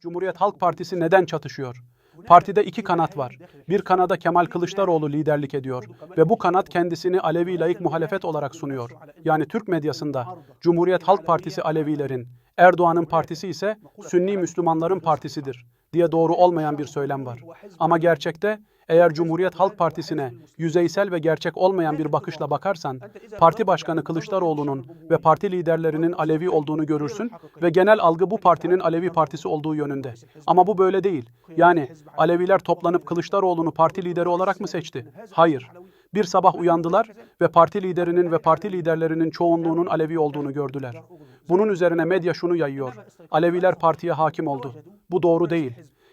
Cumhuriyet Halk Partisi neden çatışıyor? Partide iki kanat var. Bir kanada Kemal Kılıçdaroğlu liderlik ediyor ve bu kanat kendisini Alevi layık muhalefet olarak sunuyor. Yani Türk medyasında Cumhuriyet Halk Partisi Alevilerin, Erdoğan'ın partisi ise Sünni Müslümanların partisidir diye doğru olmayan bir söylem var. Ama gerçekte eğer Cumhuriyet Halk Partisi'ne yüzeysel ve gerçek olmayan bir bakışla bakarsan, parti başkanı Kılıçdaroğlu'nun ve parti liderlerinin Alevi olduğunu görürsün ve genel algı bu partinin Alevi partisi olduğu yönünde. Ama bu böyle değil. Yani Aleviler toplanıp Kılıçdaroğlu'nu parti lideri olarak mı seçti? Hayır. Bir sabah uyandılar ve parti liderinin ve parti liderlerinin çoğunluğunun Alevi olduğunu gördüler. Bunun üzerine medya şunu yayıyor. Aleviler partiye hakim oldu. Bu doğru değil.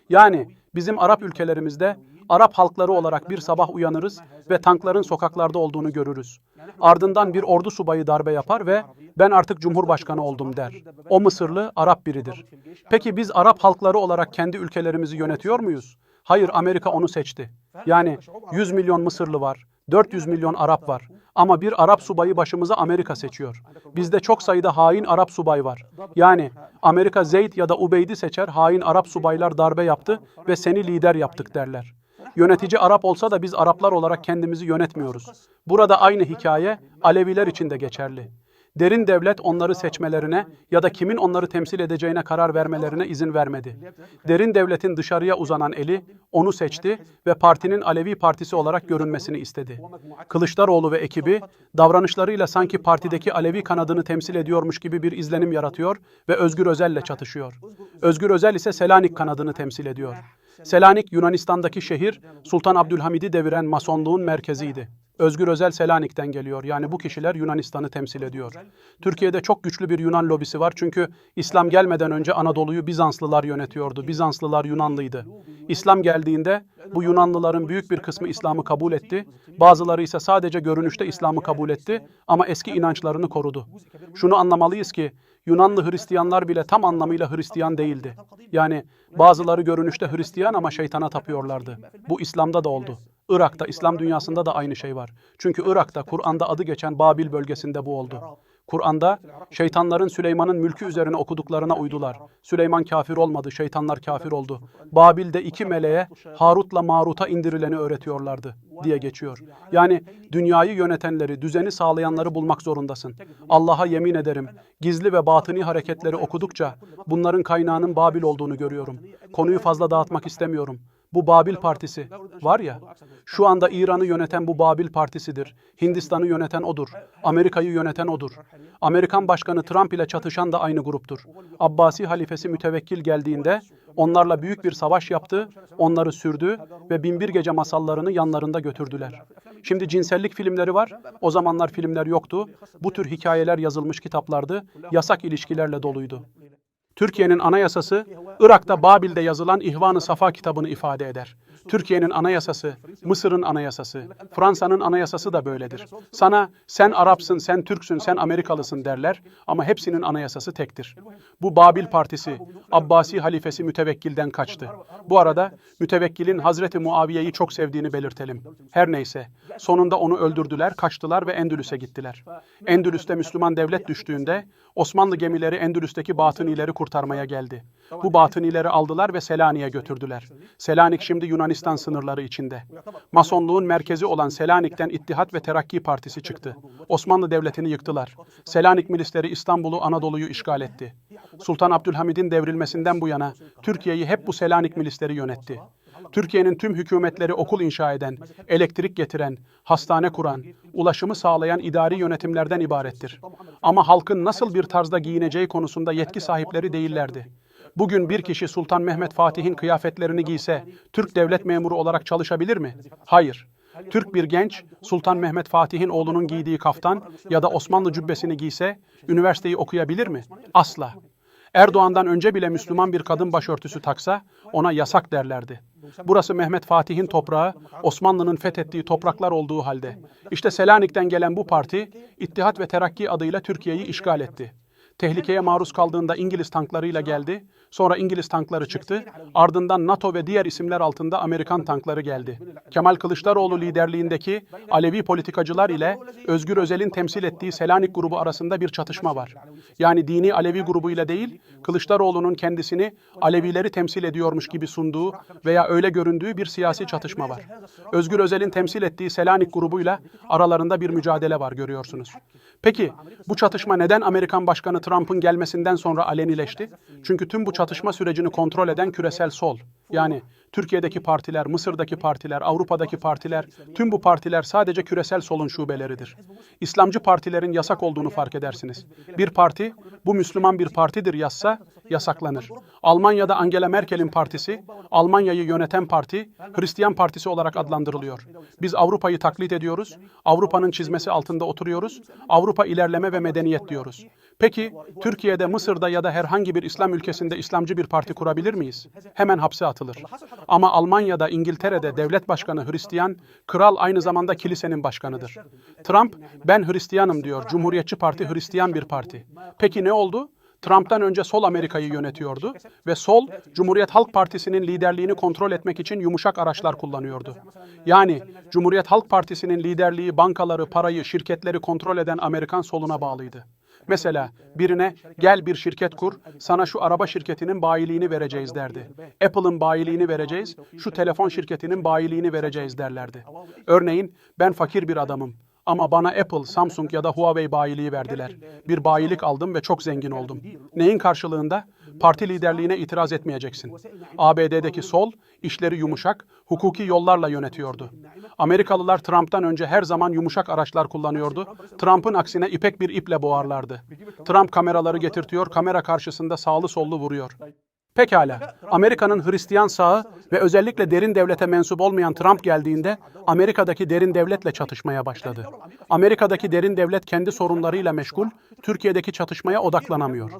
Yani bizim Arap ülkelerimizde Arap halkları olarak bir sabah uyanırız ve tankların sokaklarda olduğunu görürüz. Ardından bir ordu subayı darbe yapar ve ben artık cumhurbaşkanı oldum der. O Mısırlı Arap biridir. Peki biz Arap halkları olarak kendi ülkelerimizi yönetiyor muyuz? Hayır Amerika onu seçti. Yani 100 milyon Mısırlı var, 400 milyon Arap var. Ama bir Arap subayı başımıza Amerika seçiyor. Bizde çok sayıda hain Arap subay var. Yani Amerika Zeyd ya da Ubeyd'i seçer, hain Arap subaylar darbe yaptı ve seni lider yaptık derler. Yönetici Arap olsa da biz Araplar olarak kendimizi yönetmiyoruz. Burada aynı hikaye Aleviler için de geçerli. Derin devlet onları seçmelerine ya da kimin onları temsil edeceğine karar vermelerine izin vermedi. Derin devletin dışarıya uzanan eli onu seçti ve partinin Alevi partisi olarak görünmesini istedi. Kılıçdaroğlu ve ekibi davranışlarıyla sanki partideki Alevi kanadını temsil ediyormuş gibi bir izlenim yaratıyor ve Özgür Özel'le çatışıyor. Özgür Özel ise Selanik kanadını temsil ediyor. Selanik Yunanistan'daki şehir Sultan Abdülhamid'i deviren masonluğun merkeziydi. Özgür Özel Selanik'ten geliyor. Yani bu kişiler Yunanistan'ı temsil ediyor. Türkiye'de çok güçlü bir Yunan lobisi var. Çünkü İslam gelmeden önce Anadolu'yu Bizanslılar yönetiyordu. Bizanslılar Yunanlıydı. İslam geldiğinde bu Yunanlıların büyük bir kısmı İslam'ı kabul etti. Bazıları ise sadece görünüşte İslam'ı kabul etti ama eski inançlarını korudu. Şunu anlamalıyız ki Yunanlı Hristiyanlar bile tam anlamıyla Hristiyan değildi. Yani bazıları görünüşte Hristiyan ama şeytana tapıyorlardı. Bu İslam'da da oldu. Irak'ta, İslam dünyasında da aynı şey var. Çünkü Irak'ta, Kur'an'da adı geçen Babil bölgesinde bu oldu. Kur'an'da şeytanların Süleyman'ın mülkü üzerine okuduklarına uydular. Süleyman kafir olmadı, şeytanlar kafir oldu. Babil'de iki meleğe Harut'la Marut'a indirileni öğretiyorlardı diye geçiyor. Yani dünyayı yönetenleri, düzeni sağlayanları bulmak zorundasın. Allah'a yemin ederim, gizli ve batıni hareketleri okudukça bunların kaynağının Babil olduğunu görüyorum. Konuyu fazla dağıtmak istemiyorum. Bu Babil Partisi var ya, şu anda İran'ı yöneten bu Babil Partisidir. Hindistan'ı yöneten odur. Amerika'yı yöneten odur. Amerikan Başkanı Trump ile çatışan da aynı gruptur. Abbasi halifesi mütevekkil geldiğinde onlarla büyük bir savaş yaptı, onları sürdü ve binbir gece masallarını yanlarında götürdüler. Şimdi cinsellik filmleri var, o zamanlar filmler yoktu. Bu tür hikayeler yazılmış kitaplardı, yasak ilişkilerle doluydu. Türkiye'nin anayasası, Irak'ta Babil'de yazılan İhvan-ı Safa kitabını ifade eder. Türkiye'nin anayasası, Mısır'ın anayasası, Fransa'nın anayasası da böyledir. Sana sen Arapsın, sen Türksün, sen Amerikalısın derler ama hepsinin anayasası tektir. Bu Babil Partisi, Abbasi halifesi mütevekkilden kaçtı. Bu arada mütevekkilin Hazreti Muaviye'yi çok sevdiğini belirtelim. Her neyse, sonunda onu öldürdüler, kaçtılar ve Endülüs'e gittiler. Endülüs'te Müslüman devlet düştüğünde Osmanlı gemileri Endülüs'teki batınileri kurtarmaya geldi. Bu batınileri aldılar ve Selanik'e götürdüler. Selanik şimdi Yunanistan sınırları içinde. Masonluğun merkezi olan Selanik'ten İttihat ve Terakki Partisi çıktı. Osmanlı Devleti'ni yıktılar. Selanik milisleri İstanbul'u, Anadolu'yu işgal etti. Sultan Abdülhamid'in devrilmesinden bu yana Türkiye'yi hep bu Selanik milisleri yönetti. Türkiye'nin tüm hükümetleri okul inşa eden, elektrik getiren, hastane kuran, ulaşımı sağlayan idari yönetimlerden ibarettir. Ama halkın nasıl bir tarzda giyineceği konusunda yetki sahipleri değillerdi. Bugün bir kişi Sultan Mehmet Fatih'in kıyafetlerini giyse, Türk devlet memuru olarak çalışabilir mi? Hayır. Türk bir genç, Sultan Mehmet Fatih'in oğlunun giydiği kaftan ya da Osmanlı cübbesini giyse, üniversiteyi okuyabilir mi? Asla. Erdoğan'dan önce bile Müslüman bir kadın başörtüsü taksa ona yasak derlerdi. Burası Mehmet Fatih'in toprağı, Osmanlı'nın fethettiği topraklar olduğu halde. İşte Selanik'ten gelen bu parti, İttihat ve Terakki adıyla Türkiye'yi işgal etti. Tehlikeye maruz kaldığında İngiliz tanklarıyla geldi, Sonra İngiliz tankları çıktı. Ardından NATO ve diğer isimler altında Amerikan tankları geldi. Kemal Kılıçdaroğlu liderliğindeki Alevi politikacılar ile Özgür Özel'in temsil ettiği Selanik grubu arasında bir çatışma var. Yani dini Alevi grubu ile değil, Kılıçdaroğlu'nun kendisini Alevileri temsil ediyormuş gibi sunduğu veya öyle göründüğü bir siyasi çatışma var. Özgür Özel'in temsil ettiği Selanik grubuyla aralarında bir mücadele var görüyorsunuz. Peki bu çatışma neden Amerikan Başkanı Trump'ın gelmesinden sonra alenileşti? Çünkü tüm bu çatışma sürecini kontrol eden küresel sol, yani Türkiye'deki partiler, Mısır'daki partiler, Avrupa'daki partiler, tüm bu partiler sadece küresel solun şubeleridir. İslamcı partilerin yasak olduğunu fark edersiniz. Bir parti, bu Müslüman bir partidir yazsa yasaklanır. Almanya'da Angela Merkel'in partisi, Almanya'yı yöneten parti, Hristiyan partisi olarak adlandırılıyor. Biz Avrupa'yı taklit ediyoruz, Avrupa'nın çizmesi altında oturuyoruz, Avrupa ilerleme ve medeniyet diyoruz. Peki Türkiye'de, Mısır'da ya da herhangi bir İslam ülkesinde İslamcı bir parti kurabilir miyiz? Hemen hapse atılır. Ama Almanya'da, İngiltere'de devlet başkanı Hristiyan, kral aynı zamanda kilisenin başkanıdır. Trump, ben Hristiyanım diyor. Cumhuriyetçi Parti Hristiyan bir parti. Peki ne oldu? Trump'tan önce sol Amerika'yı yönetiyordu ve sol Cumhuriyet Halk Partisi'nin liderliğini kontrol etmek için yumuşak araçlar kullanıyordu. Yani Cumhuriyet Halk Partisi'nin liderliği bankaları, parayı, şirketleri kontrol eden Amerikan soluna bağlıydı. Mesela birine gel bir şirket kur, sana şu araba şirketinin bayiliğini vereceğiz derdi. Apple'ın bayiliğini vereceğiz, şu telefon şirketinin bayiliğini vereceğiz derlerdi. Örneğin ben fakir bir adamım. Ama bana Apple, Samsung ya da Huawei bayiliği verdiler. Bir bayilik aldım ve çok zengin oldum. Neyin karşılığında? Parti liderliğine itiraz etmeyeceksin. ABD'deki sol, işleri yumuşak, hukuki yollarla yönetiyordu. Amerikalılar Trump'tan önce her zaman yumuşak araçlar kullanıyordu. Trump'ın aksine ipek bir iple boğarlardı. Trump kameraları getirtiyor, kamera karşısında sağlı sollu vuruyor. Pekala, Amerika'nın Hristiyan sağı ve özellikle derin devlete mensup olmayan Trump geldiğinde Amerika'daki derin devletle çatışmaya başladı. Amerika'daki derin devlet kendi sorunlarıyla meşgul, Türkiye'deki çatışmaya odaklanamıyor.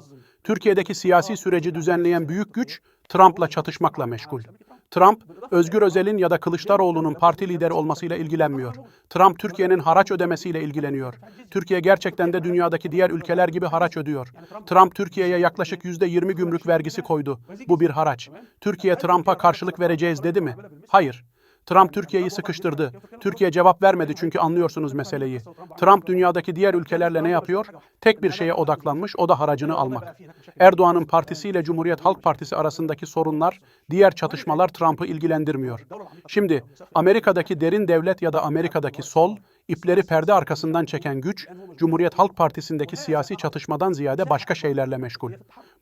Türkiye'deki siyasi süreci düzenleyen büyük güç Trump'la çatışmakla meşgul. Trump, Özgür Özel'in ya da Kılıçdaroğlu'nun parti lideri olmasıyla ilgilenmiyor. Trump, Türkiye'nin haraç ödemesiyle ilgileniyor. Türkiye gerçekten de dünyadaki diğer ülkeler gibi haraç ödüyor. Trump, Türkiye'ye yaklaşık yüzde yirmi gümrük vergisi koydu. Bu bir haraç. Türkiye, Trump'a karşılık vereceğiz dedi mi? Hayır. Trump Türkiye'yi sıkıştırdı. Türkiye cevap vermedi çünkü anlıyorsunuz meseleyi. Trump dünyadaki diğer ülkelerle ne yapıyor? Tek bir şeye odaklanmış, o da haracını almak. Erdoğan'ın partisiyle Cumhuriyet Halk Partisi arasındaki sorunlar, diğer çatışmalar Trump'ı ilgilendirmiyor. Şimdi Amerika'daki derin devlet ya da Amerika'daki sol, ipleri perde arkasından çeken güç, Cumhuriyet Halk Partisi'ndeki siyasi çatışmadan ziyade başka şeylerle meşgul.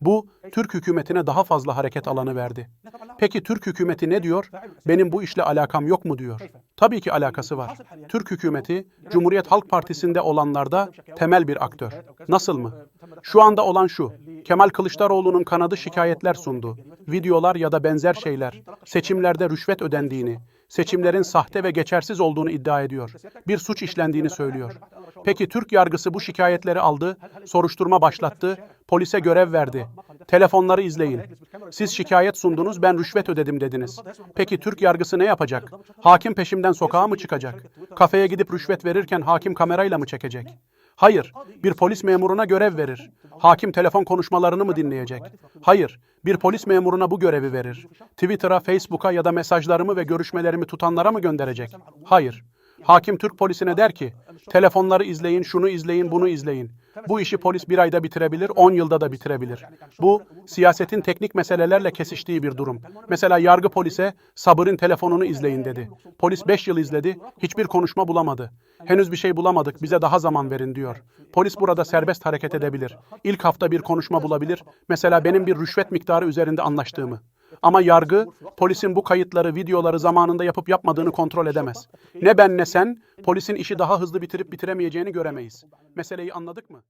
Bu, Türk hükümetine daha fazla hareket alanı verdi. Peki Türk hükümeti ne diyor? Benim bu işle alakam yok mu diyor. Tabii ki alakası var. Türk hükümeti, Cumhuriyet Halk Partisi'nde olanlarda temel bir aktör. Nasıl mı? Şu anda olan şu, Kemal Kılıçdaroğlu'nun kanadı şikayetler sundu. Videolar ya da benzer şeyler, seçimlerde rüşvet ödendiğini, seçimlerin sahte ve geçersiz olduğunu iddia ediyor. Bir suç işlendiğini söylüyor. Peki Türk yargısı bu şikayetleri aldı, soruşturma başlattı, polise görev verdi. Telefonları izleyin. Siz şikayet sundunuz, ben rüşvet ödedim dediniz. Peki Türk yargısı ne yapacak? Hakim peşimden sokağa mı çıkacak? Kafeye gidip rüşvet verirken hakim kamerayla mı çekecek? Hayır, bir polis memuruna görev verir. Hakim telefon konuşmalarını mı dinleyecek? Hayır, bir polis memuruna bu görevi verir. Twitter'a, Facebook'a ya da mesajlarımı ve görüşmelerimi tutanlara mı gönderecek? Hayır. Hakim Türk polisine der ki, telefonları izleyin, şunu izleyin, bunu izleyin. Bu işi polis bir ayda bitirebilir, on yılda da bitirebilir. Bu, siyasetin teknik meselelerle kesiştiği bir durum. Mesela yargı polise, sabırın telefonunu izleyin dedi. Polis beş yıl izledi, hiçbir konuşma bulamadı. Henüz bir şey bulamadık, bize daha zaman verin diyor. Polis burada serbest hareket edebilir. İlk hafta bir konuşma bulabilir. Mesela benim bir rüşvet miktarı üzerinde anlaştığımı. Ama yargı, polisin bu kayıtları, videoları zamanında yapıp yapmadığını kontrol edemez. Ne ben ne sen, polisin işi daha hızlı bitirip bitiremeyeceğini göremeyiz. Meseleyi anladık mı?